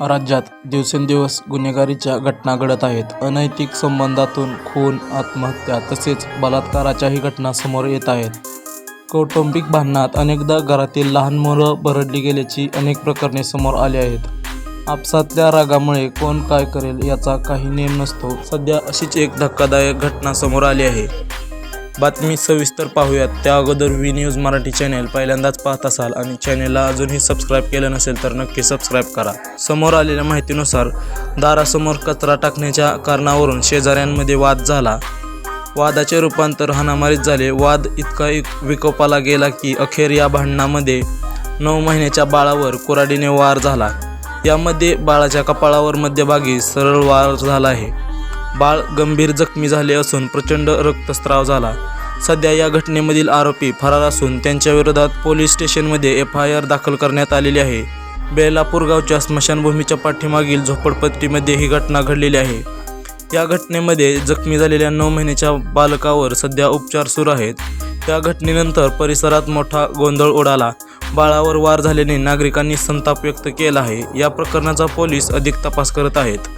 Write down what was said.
राज्यात दिवसेंदिवस गुन्हेगारीच्या घटना घडत आहेत. अनैतिक संबंधातून खून आत्महत्या तसेच बलात्काराच्याही घटना समोर येत आहेत. कौटुंबिक भांडणात अनेकदा घरातील लहान मुलं भरडली गेल्याची अनेक प्रकरणे समोर आली आहेत. आपसातल्या रागामुळे कोण काय करेल याचा काही नेम नसतो. सध्या अशीच एक धक्कादायक घटना समोर आली आहे. बातमी सविस्तर पाहूयात. त्या अगोदर व्ही न्यूज मराठी चॅनेल पहिल्यांदाच पाहत असाल आणि चॅनेलला अजूनही सबस्क्राईब केलं नसेल तर नक्की सबस्क्राईब करा. समोर आलेल्या माहितीनुसार दारासमोर कचरा टाकण्याच्या कारणावरून शेजाऱ्यांमध्ये वाद झाला. वादाचे रूपांतर हाणामारीत झाले. वाद इतका एक विकोपाला गेला की अखेर या भांडणामध्ये नऊ महिन्याच्या बाळावर कुऱ्हाडीने वार झाला. यामध्ये बाळाच्या कपाळावर मध्यभागी सरळ वार झाला आहे. बाळ गंभीर जखमी झाले असून प्रचंड रक्तस्राव झाला. सध्या या घटनेमधील आरोपी फरार असून त्यांच्या विरोधात पोलीस स्टेशनमध्ये एफ आय आर दाखल करण्यात आलेली आहे. बेलापूर गावच्या स्मशानभूमीच्या पाठीमागील झोपडपट्टीमध्ये ही घटना घडलेली आहे. या घटनेमध्ये जखमी झालेल्या नऊ महिन्याच्या बालकावर सध्या उपचार सुरू आहेत. त्या घटनेनंतर परिसरात मोठा गोंधळ उडाला. बाळावर वार झाल्याने नागरिकांनी संताप व्यक्त केला आहे. या प्रकरणाचा पोलीस अधिक तपास करत आहेत.